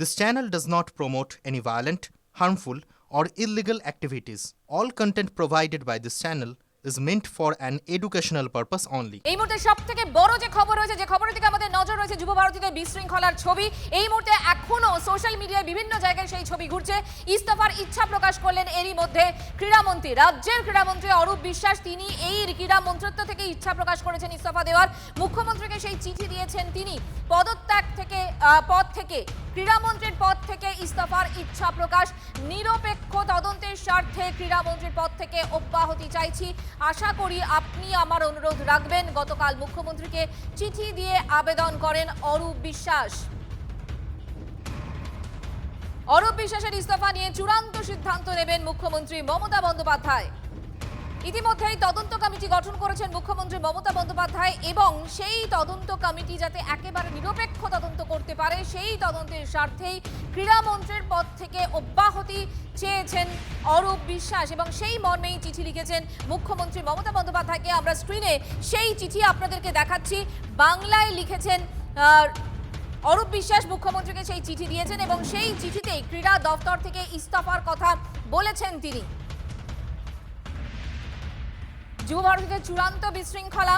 This channel does not promote any violent, harmful, or illegal activities. All content provided by this channel is meant for an educational purpose only. এই মুহূর্তে সবথেকে বড় যে খবর রয়েছে যে খবরের দিকে আমাদের নজর রয়েছে যুব ভারতীতে বিশৃঙ্খলার ছবি। এই মুহূর্তে এখনও সোশ্যাল মিডিয়ায় বিভিন্ন জায়গায় সেই ছবি ঘুরছে। ইস্তফার ইচ্ছা প্রকাশ করলেন এরই মধ্যে ক্রীড়ামন্ত্রী রাজ্যের ক্রীড়ামন্ত্রী অরূপ বিশ্বাস। তিনি এই ক্রীড়া মন্ত্রিত্ব থেকে ইচ্ছা প্রকাশ করেছেন ইস্তফা দেওয়ার। মুখ্যমন্ত্রীকে সেই চিঠি দিয়েছেন তিনি। পদত্যাগ থেকে পদ থেকে ক্রীড়ামন্ত্রীর পদ থেকে ইস্তফার ইচ্ছা প্রকাশ। নিরপেক্ষ তদন্তের স্বার্থে ক্রীড়ামন্ত্রীর পদ থেকে অব্যাহতি চাইছি। আশা করি আপনি আমার অনুরোধ রাখবেন। গতকাল মুখ্যমন্ত্রীকে চিঠি দিয়ে আবেদন করেন অরূপ বিশ্বাস। অরূপ বিশ্বাসের ইস্তফা নিয়ে চূড়ান্ত সিদ্ধান্ত নেবেন মুখ্যমন্ত্রী মমতা বন্দ্যোপাধ্যায়। ইতিমধ্যেই তদন্ত কমিটি গঠন করেছেন মুখ্যমন্ত্রী মমতা বন্দ্যোপাধ্যায় এবং সেই তদন্ত কমিটি যাতে একেবারে নিরপেক্ষ তদন্ত করতে পারে, সেই তদন্তের স্বার্থেই ক্রীড়ামন্ত্রীর পদ থেকে অব্যাহতি চেয়েছেন অরূপ বিশ্বাস এবং সেই মর্মেই চিঠি লিখেছেন মুখ্যমন্ত্রী মমতা বন্দ্যোপাধ্যায়কে। আমরা স্ক্রিনে সেই চিঠি আপনাদেরকে দেখাচ্ছি। বাংলায় লিখেছেন অরূপ বিশ্বাস মুখ্যমন্ত্রীকে সেই চিঠি দিয়েছেন এবং সেই চিঠিতেই ক্রীড়া দপ্তর থেকে ইস্তফার কথা বলেছেন তিনি। যুব ভারতীতে চূড়ান্ত বিশৃঙ্খলা,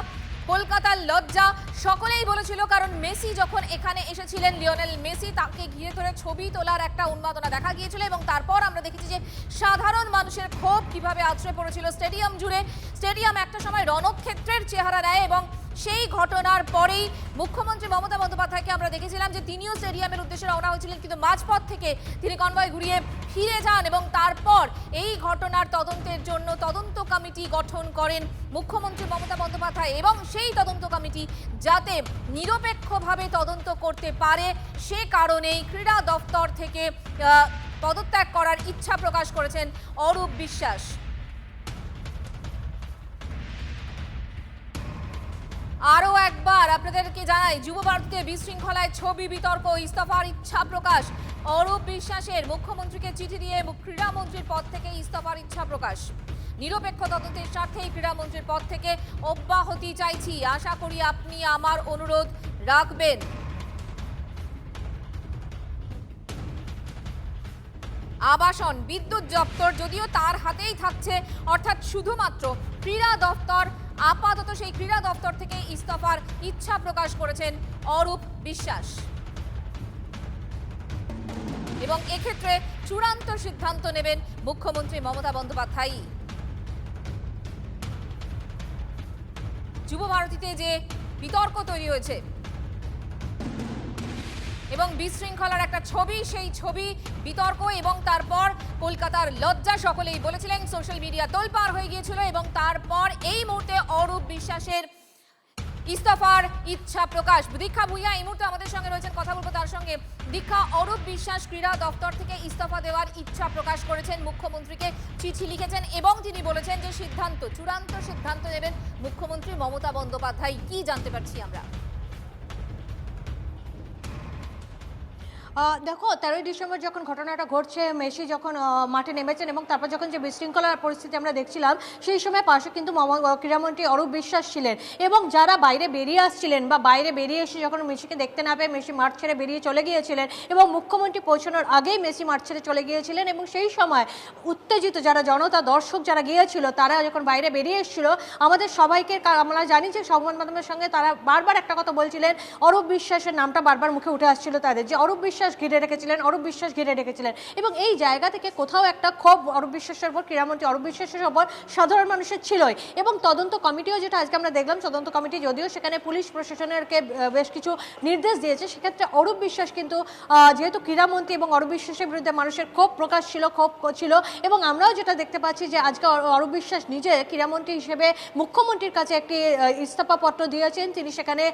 কলকাতার লজ্জা, সকলেই বলেছিল কারণ মেসি যখন এখানে এসেছিলেন, লিওনেল মেসি তাকে ঘিরে ধরে ছবি তোলার একটা উন্মাদনা দেখা গিয়েছিল এবং তারপর আমরা দেখেছি যে সাধারণ মানুষের ক্ষোভ কীভাবে আছড়ে পড়েছিল। স্টেডিয়াম জুড়ে, স্টেডিয়াম একটা সময় রণক্ষেত্রের চেহারা নেয় এবং সেই ঘটনার পরেই মুখ্যমন্ত্রী মমতা বন্দ্যোপাধ্যায়কে আমরা দেখেছিলাম যে তিনিও স্টেডিয়ামের উদ্দেশ্যে রওনা হয়েছিলেন, কিন্তু মাঝপথ থেকে তিনি কনভয় ঘুরিয়ে ফিরে যান এবং তারপর এই ঘটনার তদন্তের জন্য তদন্ত কমিটি গঠন করেন মুখ্যমন্ত্রী মমতা বন্দ্যোপাধ্যায় এবং সেই তদন্ত কমিটি যাতে নিরপেক্ষভাবে তদন্ত করতে পারে, সে কারণেই ক্রীড়া দপ্তর থেকে পদত্যাগ করার ইচ্ছা প্রকাশ করেছেন অরূপ বিশ্বাস। আরও একবার আপনাদেরকে জানাই, যুব ভারতীতে বিশৃঙ্খলায় ছবি বিতর্ক, ইস্তফার ইচ্ছা প্রকাশ। অরূপ বিশ্বাসের মুখ্যমন্ত্রীকে চিঠি দিয়ে ক্রীড়ামন্ত্রীর পদ থেকে ইস্তফার ইচ্ছা প্রকাশ। নিরপেক্ষ তদন্তের স্বার্থেই ক্রীড়ামন্ত্রীর পদ থেকে অব্যাহতি চাইছি। আশা করি আপনি আমার অনুরোধ রাখবেন। আবাসন, বিদ্যুৎ দপ্তর যদিও তার হাতেই থাকছে, অর্থাৎ শুধুমাত্র ক্রীড়া দপ্তর আপাতত সেই ক্রীড়া দপ্তর থেকে ইস্তফার ইচ্ছা প্রকাশ করেছেন অরূপ বিশ্বাস। এবং এক্ষেত্রে চূড়ান্ত সিদ্ধান্ত নেবেন মুখ্যমন্ত্রী মমতা বন্দ্যোপাধ্যায় যুব ভারতীতে যে বিতর্ক তৈরি হয়েছে এবং বিশৃঙ্খলার একটা ছবি, সেই ছবি বিতর্ক এবং তারপর কলকাতার লজ্জা সকলেই বলেছিলেন, সোশ্যাল মিডিয়া তোলপাড় হয়ে গিয়েছিল এবং তারপর এই মুহূর্তে বিশ্বাসের ইস্তফার ইচ্ছা প্রকাশ। দীক্ষা ভুইয়া এই মুহূর্তে আমাদের সঙ্গে রয়েছেন, কথা বলব তার সঙ্গে। দীক্ষা অরূপ বিশ্বাস ক্রীড়া দপ্তর থেকে ইস্তফা দেওয়ার ইচ্ছা প্রকাশ করেছেন মুখ্যমন্ত্রীকে। চিঠি লিখেছেন এবং তিনি বলেছেন যে সিদ্ধান্ত, চূড়ান্ত সিদ্ধান্ত নেবেন মুখ্যমন্ত্রী মমতা বন্দ্যোপাধ্যায়। কি জানতে পারছি আমরা? দেখো, তেরোই ডিসেম্বর যখন ঘটনাটা ঘটছে, মেসি যখন মাঠে নেমেছেন এবং তারপর যখন যে বিশৃঙ্খলার পরিস্থিতি আমরা দেখছিলাম, সেই সময় পাশে কিন্তু ক্রীড়ামন্ত্রী অরূপ বিশ্বাস ছিলেন এবং যারা বাইরে বেরিয়ে আসছিলেন বা বাইরে বেরিয়ে এসে যখন মেসিকে দেখতে না পেয়ে মেসি মাঠ ছেড়ে বেরিয়ে চলে গিয়েছিলেন এবং মুখ্যমন্ত্রী পৌঁছানোর আগেই মেসি মাঠ ছেড়ে চলে গিয়েছিলেন এবং সেই সময় উত্তেজিত যারা জনতা, দর্শক যারা গিয়েছিল, তারা যখন বাইরে বেরিয়ে এসেছিল, আমাদের সবাইকে আমরা জানি যে সংবাদ মাধ্যমের সঙ্গে তারা বারবার একটা কথা বলছিলেন, অরূপ বিশ্বাসের নামটা বারবার মুখে উঠে আসছিল তাদের, যে অরূপ বিশ্বাস ঘিরে রেখেছিলেন, অরূপ বিশ্বাস ঘিরে রেখেছিলেন। এবং এই জায়গা থেকে কোথাও একটা ক্ষোভ, অরূপ বিশ্বাসের উপর ক্রীড়ামন্ত্রী অরূপ বিশ্বাসের উপর সাধারণ মানুষের ছিলই। এবং তদন্ত কমিটিও যেটা আজকে আমরা দেখলাম, তদন্ত কমিটি যদিও সেখানে পুলিশ প্রশাসনেরকে বেশ কিছু নির্দেশ দিয়েছে, সেক্ষেত্রে অরূপ বিশ্বাস কিন্তু যেহেতু ক্রীড়ামন্ত্রী এবং অরূপ বিশ্বাসের বিরুদ্ধে মানুষের ক্ষোভ প্রকাশ ছিল, ক্ষোভ ছিল, এবং আমরাও যেটা দেখতে পাচ্ছি যে আজকে অরূপ বিশ্বাস নিজে ক্রীড়ামন্ত্রী হিসেবে মুখ্যমন্ত্রীর কাছে একটি ইস্তফাপত্র দিয়েছেন। তিনি সেখানে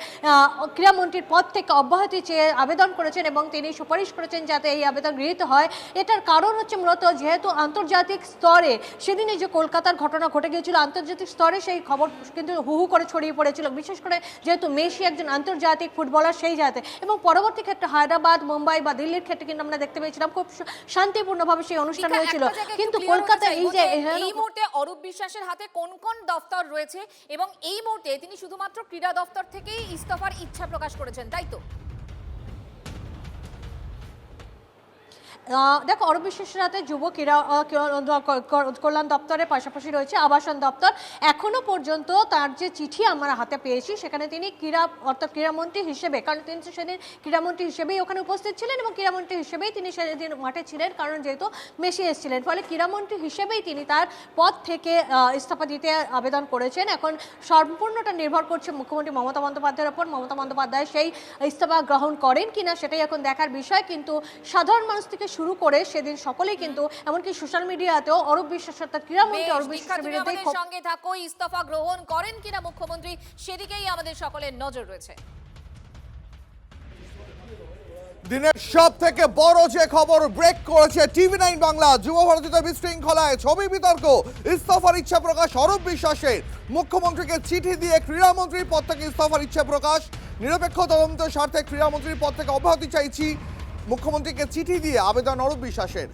ক্রীড়ামন্ত্রীর পদ থেকে অব্যাহতি চেয়ে আবেদন করেছেন এবং তিনি সুপারিশ করেছেন যাতে এই আবেদন গৃহীত হয়। এটার কারণ হচ্ছে মূলত যেহেতু আন্তর্জাতিক স্তরে সেদিনে যে কলকাতার ঘটনা ঘটে গিয়েছিল আন্তর্জাতিক স্তরে সেই খবর কিন্তু হু হু করে ছড়িয়ে পড়েছিল। বিশেষ করে যেহেতু মেসি একজন আন্তর্জাতিক ফুটবলার সেই জাতে। এবং পরবর্তী ক্ষেত্রে হায়দ্রাবাদ মুম্বাই বা দিল্লির ক্ষেত্রে কিন্তু আমরা দেখতে পেয়েছিলাম খুব শান্তিপূর্ণভাবে সেই অনুষ্ঠান হয়েছিল। কিন্তু কলকাতা এই যে এই মুহূর্তে অরূপ বিশ্বাসের হাতে কোন কোন দফতর রয়েছে এবং এই মুহূর্তে তিনি শুধুমাত্র ক্রীড়া দফতর থেকেই ইস্তফার ইচ্ছা প্রকাশ করেছেন তাই তো? দেখো, অরূপ বিশ্বাসের হাতে যুব ক্রীড়া কল্যাণ দপ্তরের পাশাপাশি রয়েছে আবাসন দপ্তর। এখনও পর্যন্ত তার যে চিঠি আমরা হাতে পেয়েছি, সেখানে তিনি ক্রীড়া, অর্থাৎ ক্রীড়ামন্ত্রী হিসেবে, কারণ তিনি সেদিন ক্রীড়ামন্ত্রী হিসেবেই ওখানে উপস্থিত ছিলেন এবং ক্রীড়ামন্ত্রী হিসেবেই তিনি সেদিন মাঠে ছিলেন, কারণ যেহেতু মেসি এসেছিলেন। ফলে ক্রীড়ামন্ত্রী হিসেবেই তিনি তার পদ থেকে ইস্তফা দিতে আবেদন করেছেন। এখন সম্পূর্ণটা নির্ভর করছে মুখ্যমন্ত্রী মমতা বন্দ্যোপাধ্যায়ের ওপর। মমতা বন্দ্যোপাধ্যায় সেই ইস্তফা গ্রহণ করেন কিনা, সেটাই এখন দেখার বিষয়। কিন্তু সাধারণ মানুষ থেকে শুরু করে সেদিন সকলেই কিন্তু এমনকি সোশ্যাল মিডিয়াতেও অরূপ বিশ্বাস অর্থাৎ ক্রীড়ামন্ত্রী অরূপ বিশ্বাসের বিরুদ্ধে সঙ্গে থাকো ইস্তফা গ্রহণ করেন কিনা মুখ্যমন্ত্রী সেদিকেই আমাদের সকলের নজর রয়েছে। দিনের সব থেকে বড় যে খবর ব্রেক করেছে টিভি নাইন বাংলা যুব ভারতীয় বিশৃঙ্খলায় ছবি বিতর্ক ইস্তফার ইচ্ছা প্রকাশ অরূপ বিশ্বাসের। মুখ্যমন্ত্রীকে চিঠি দিয়ে ক্রীড়ামন্ত্রীর পদ থেকে ইস্তফার ইচ্ছা প্রকাশ। নিরপেক্ষ তদন্ত স্বার্থে ক্রীড়ামন্ত্রীর পদ থেকে অব্যাহতি চাইছি। মুখ্যমন্ত্রীকে চিঠি দিয়ে আবেদন অরূপ বিশ্বাসের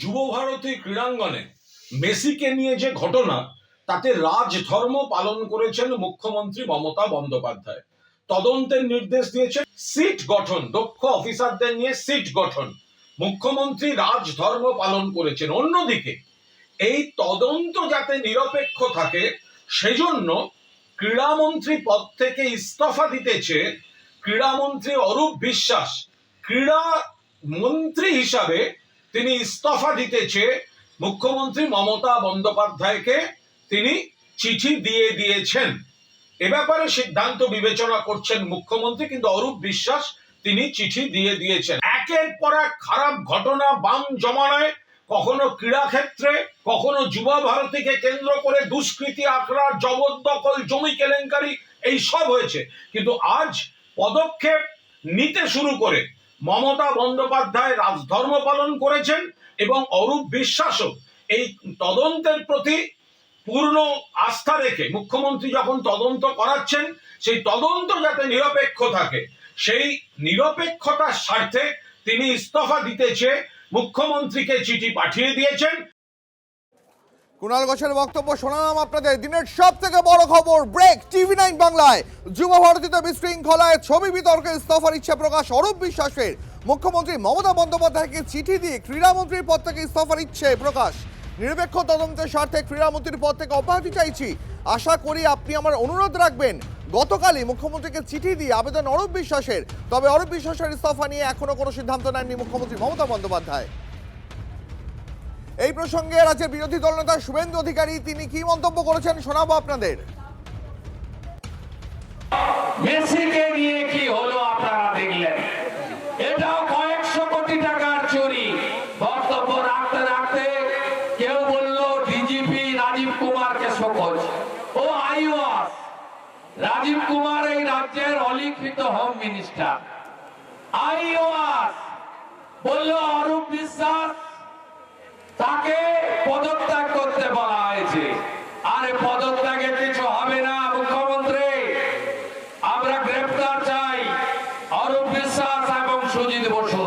যুব ভারতী ক্রীড়াঙ্গনে মেসিকে নিয়ে যে ঘটনা, তাতে রাজধর্ম পালন করেছেন মুখ্যমন্ত্রী মমতা বন্দ্যোপাধ্যায়। তদন্তের নির্দেশ দিয়েছেন সিট গঠন, দক্ষ অফিসারদের নিয়ে সিট গঠন। মুখ্যমন্ত্রী রাজধর্ম পালন করেছেন। অন্যদিকে, এই তদন্ত যাতে নিরপেক্ষ থাকে, সেজন্য ক্রীড়ামন্ত্রী পদ থেকে ইস্তফা দিতেছে ক্রীড়ামন্ত্রী অরূপ বিশ্বাস। ক্রীড়া মন্ত্রী হিসাবে তিনি ইস্তফা দিতেছে মুখ্যমন্ত্রী মমতা বন্দ্যোপাধ্যায়কে তিনি চিঠি দিয়ে দিয়েছেন। এ ব্যাপারে সিদ্ধান্ত বিবেচনা করছেন মুখ্যমন্ত্রী, কিন্তু অরূপ বিশ্বাস তিনি চিঠি দিয়ে দিয়েছেন। একের পর এক খারাপ ঘটনা, বাম জমানায় কখনো ক্রীড়া ক্ষেত্রে কখনো যুবা ভারতীকে কেন্দ্র করে দুষ্কৃতি আখড়া জবরদখল, জমি কেলেঙ্কারি, এই সব হয়েছে। কিন্তু আজ পদক্ষেপ নিতে শুরু করে মমতা বন্দ্যোপাধ্যায় রাজধর্ম পালন করেছেন এবং অরূপ বিশ্বাসও এই তদন্তের প্রতি পূর্ণ আস্থা রেখে, মুখ্যমন্ত্রী যখন তদন্ত করাচ্ছেন, সেই তদন্ত যাতে নিরপেক্ষ থাকে, সেই নিরপেক্ষতার স্বার্থে তিনি ইস্তফা দিতেছে মুখ্যমন্ত্রীকে চিঠি পাঠিয়ে দিয়েছেন। কুণাল ঘোষের বক্তব্য শোনালাম আপনাদের। দিনের সব থেকে বড় খবর, ব্রেক, টিভি নাইন বাংলায়। যুব ভারতীতে বিশৃঙ্খলায় ছবি বিতর্কে ইস্তফার ইচ্ছা প্রকাশ, অরূপ বিশ্বাসের। মুখ্যমন্ত্রী মমতা বন্দ্যোপাধ্যায়কে চিঠি দিয়ে ক্রীড়ামন্ত্রীর পদ থেকে ইস্তফার ইচ্ছে প্রকাশ। নিরপেক্ষ তদন্তের স্বার্থে ক্রীড়ামন্ত্রীর পদ থেকে অব্যাহতি চাইছি। আশা করি আপনি আমার অনুরোধ রাখবেন। গতকালই মুখ্যমন্ত্রীকে চিঠি দিয়ে আবেদন অরূপ বিশ্বাসের। তবে অরূপ বিশ্বাসের ইস্তফা নিয়ে এখনও কোনো সিদ্ধান্ত নেননি মুখ্যমন্ত্রী মমতা বন্দ্যোপাধ্যায়। এই প্রসঙ্গে রাজ্যের বিরোধী দলনেতা শুভেন্দু অধিকারী, তিনি কি মন্তব্য করেছেন শোনাবো আপনাদের। মেসিকে রাজ্যের অলিখিত হোম মিনিস্টার আইওয়াস বলল, অরূপ বিশ্বাস, তাকে পদত্যাগ করতে বলা হয়েছে। আরে পদত্যাগের কিছু হবে না, মুখ্যমন্ত্রী। আমরা গ্রেপ্তার চাই অরূপ বিশ্বাস এবং সুজিত বসু।